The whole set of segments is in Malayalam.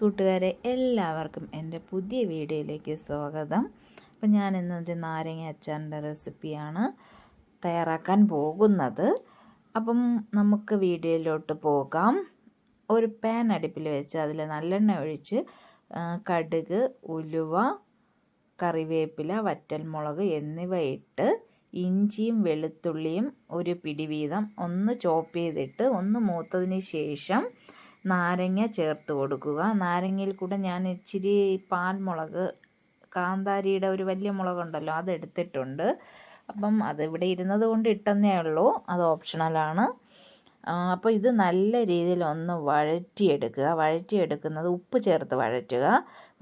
കൂട്ടുകാരെ എല്ലാവർക്കും എന്റെ പുതിയ വീഡിയോയിലേക്ക് സ്വാഗതം. അപ്പം ഞാൻ ഇന്നൊരു നാരങ്ങ അച്ചാറിന്റെ റെസിപ്പിയാണ് തയ്യാറാക്കാൻ പോകുന്നത്. അപ്പം നമുക്ക് വീഡിയോയിലോട്ട് പോകാം. ഒരു പാൻ അടുപ്പിൽ വെച്ച് അതിൽ നല്ലെണ്ണ ഒഴിച്ച് കടുക് ഉലുവ കറിവേപ്പില വറ്റൽമുളക് എന്നിവ ഇട്ട് ഇഞ്ചിയും വെളുത്തുള്ളിയും ഒരു പിടി വീതം ഒന്ന് ചോപ്പ് ചെയ്തിട്ട് ഒന്ന് മൂത്തതിന് ശേഷം നാരങ്ങ ചേർത്ത് കൊടുക്കുക. നാരങ്ങയിൽ കൂടെ ഞാൻ ഇച്ചിരി പാൽമുളക് കാന്താരിയുടെ ഒരു വലിയ മുളകുണ്ടല്ലോ അതെടുത്തിട്ടുണ്ട് അപ്പം അതിവിടെ ഇരുന്നത് കൊണ്ട് ഇട്ടെന്നേ ഉള്ളൂ. അത് ഓപ്ഷണലാണ് അപ്പോൾ ഇത് നല്ല രീതിയിൽ ഒന്ന് വഴറ്റിയെടുക്കുക. വഴറ്റിയെടുക്കുന്നത് ഉപ്പ് ചേർത്ത് വഴറ്റുക.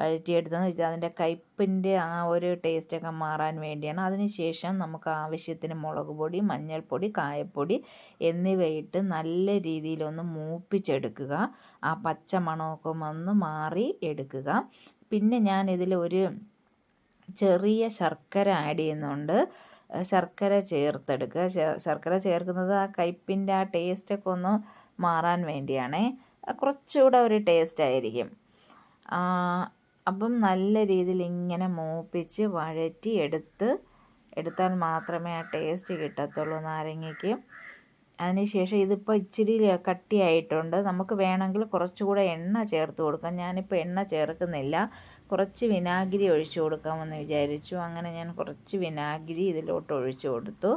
വഴറ്റിയെടുത്തത് അതിന്റെ കയ്പ്പിന്റെ ആ ഒരു ടേസ്റ്റൊക്കെ മാറാൻ വേണ്ടിയാണ്. അതിനുശേഷം നമുക്ക് ആവശ്യത്തിന് മുളക് പൊടി മഞ്ഞൾപ്പൊടി കായപ്പൊടി എന്നിവയിട്ട് നല്ല രീതിയിലൊന്ന് മൂപ്പിച്ചെടുക്കുക. ആ പച്ച മണമൊക്കെ ഒന്ന് മാറി എടുക്കുക. പിന്നെ ഞാൻ ഇതിൽ ഒരു ചെറിയ ശർക്കര ആഡ് ചെയ്യുന്നുണ്ട്. ശർക്കര ചേർത്തെടുക്കുക. ശർക്കര ചേർക്കുന്നത് ആ കയ്പിന്റെ ആ ടേസ്റ്റൊക്കെ ഒന്ന് മാറാൻ വേണ്ടിയാണേ. കുറച്ചുകൂടെ ഒരു ടേസ്റ്റ് ആയിരിക്കും അപ്പം നല്ല രീതിയിൽ ഇങ്ങനെ മൂപ്പിച്ച് വഴറ്റി എടുത്ത് എടുത്താൽ മാത്രമേ ആ ടേസ്റ്റ് കിട്ടത്തുള്ളൂ നാരങ്ങയ്ക്ക്. അതിനുശേഷം ഇതിപ്പോൾ ഇച്ചിരി കട്ടിയായിട്ടുണ്ട്. നമുക്ക് വേണമെങ്കിൽ കുറച്ചുകൂടെ എണ്ണ ചേർത്ത് കൊടുക്കാം. ഞാനിപ്പോൾ എണ്ണ ചേർക്കുന്നില്ല. കുറച്ച് വിനാഗിരി ഒഴിച്ചു കൊടുക്കാമെന്ന് വിചാരിച്ചു. അങ്ങനെ ഞാൻ കുറച്ച് വിനാഗിരി ഇതിലോട്ട് ഒഴിച്ചു കൊടുത്തു.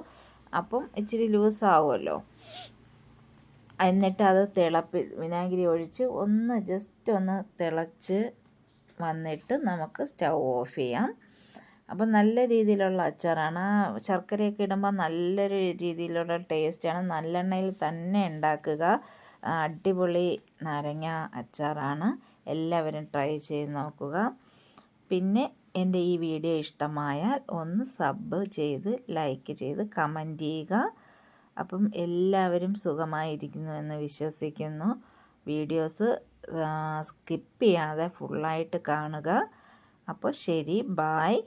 അപ്പം ഇച്ചിരി ലൂസാവുമല്ലോ. എന്നിട്ട് അത് തിളപ്പി വിനാഗിരി ഒഴിച്ച് ഒന്ന് ജസ്റ്റ് ഒന്ന് തിളച്ച് വന്നിട്ട് നമുക്ക് സ്റ്റൗ ഓഫ് ചെയ്യാം. അപ്പം നല്ല രീതിയിലുള്ള അച്ചാറാണ്. ശർക്കരയൊക്കെ ഇടുമ്പോൾ നല്ലൊരു രീതിയിലുള്ള ടേസ്റ്റാണ്. നല്ലെണ്ണയിൽ തന്നെ ഉണ്ടാക്കുക. അടിപൊളി നാരങ്ങ അച്ചാറാണ്. എല്ലാവരും ട്രൈ ചെയ്ത് നോക്കുക. പിന്നെ എന്റെ ഈ വീഡിയോ ഇഷ്ടമായാൽ ഒന്ന് സബ് ചെയ്ത് ലൈക്ക് ചെയ്ത് കമന്റ് ചെയ്യുക. അപ്പം എല്ലാവരും സുഖമായിരിക്കുന്നുവെന്ന് വിശ്വസിക്കുന്നു. വീഡിയോസ് സ്കിപ്പ് ചെയ്യാതെ ഫുള്ളായിട്ട് കാണുക. അപ്പോൾ ശരി ബായ്